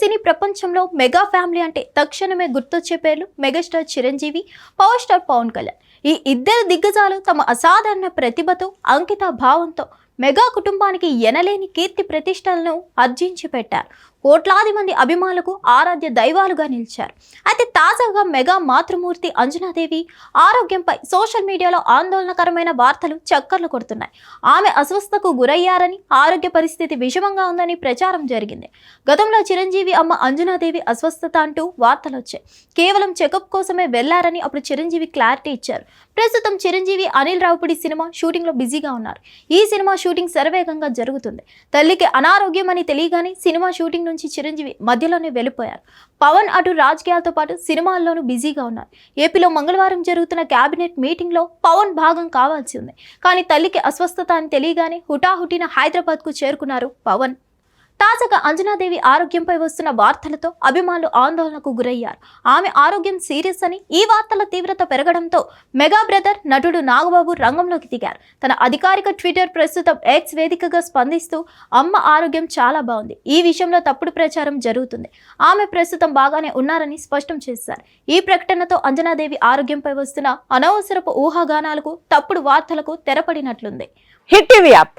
సినీ ప్రపంచంలో mega family అంటే తక్షణమే గుర్తొచ్చే పేర్లు megastar Chiranjeevi power star Pawan Kalyan. ఈ ఇద్దరు దిగ్గజాలు తమ అసాధారణ ప్రతిభతో అంకిత భావంతో మెగా కుటుంబానికి ఎనలేని కీర్తి ప్రతిష్టలను అర్జించి పెట్టారు కోట్లాది మంది అభిమానులకు ఆరాధ్య దైవాలుగా నిలిచారు. అయితే తాజాగా మెగా మాతృమూర్తి అంజనాదేవి ఆరోగ్యంపై సోషల్ మీడియాలో ఆందోళనకరమైన వార్తలు చక్కర్లు కొడుతున్నాయి. ఆమె అస్వస్థకు గురయ్యారని ఆరోగ్య పరిస్థితి విషమంగా ఉందని ప్రచారం జరిగింది. గతంలో చిరంజీవి అమ్మ అంజనాదేవి అస్వస్థత అంటూ వార్తలు వచ్చాయి కేవలం చెకప్ కోసమే వెళ్ళారని అప్పుడు చిరంజీవి క్లారిటీ ఇచ్చారు. ప్రస్తుతం చిరంజీవి అనిల్ రావుపూడి సినిమా షూటింగ్లో బిజీగా ఉన్నారు. ఈ సినిమా షూటింగ్ శరవేగంగా జరుగుతుంది. తల్లికి అనారోగ్యం అని తెలియగానే సినిమా షూటింగ్ నుంచి చిరంజీవి మధ్యలోనే వెళ్ళిపోయారు. పవన్ అటు రాజకీయాలతో పాటు సినిమాల్లోనూ బిజీగా ఉన్నారు. ఏపీలో మంగళవారం జరుగుతున్న కేబినెట్ మీటింగ్లో పవన్ భాగం కావాల్సి ఉంది. కానీ తల్లికి అస్వస్థత అని తెలియగానే హుటాహుటిన హైదరాబాద్కు చేరుకున్నారు పవన్. తాజాగా అంజనాదేవి ఆరోగ్యంపై వస్తున్న వార్తలతో అభిమానులు ఆందోళనకు గురయ్యారు. ఆమె ఆరోగ్యం సీరియస్ అని ఈ వార్తల తీవ్రత పెరగడంతో మెగా బ్రదర్ నటుడు నాగబాబు రంగంలోకి దిగారు. తన అధికారిక ట్విట్టర్ ప్రస్తుతం ఎక్స్ వేదికగా స్పందిస్తూ అమ్మ ఆరోగ్యం చాలా బాగుంది. ఈ విషయంలో తప్పుడు ప్రచారం జరుగుతుంది. ఆమె ప్రస్తుతం బాగానే ఉన్నారని స్పష్టం చేశారు. ఈ ప్రకటనతో అంజనాదేవి ఆరోగ్యంపై వస్తున్న అనవసరపు ఊహాగానాలకు తప్పుడు వార్తలకు తెరపడినట్లుంది. Hit TV app.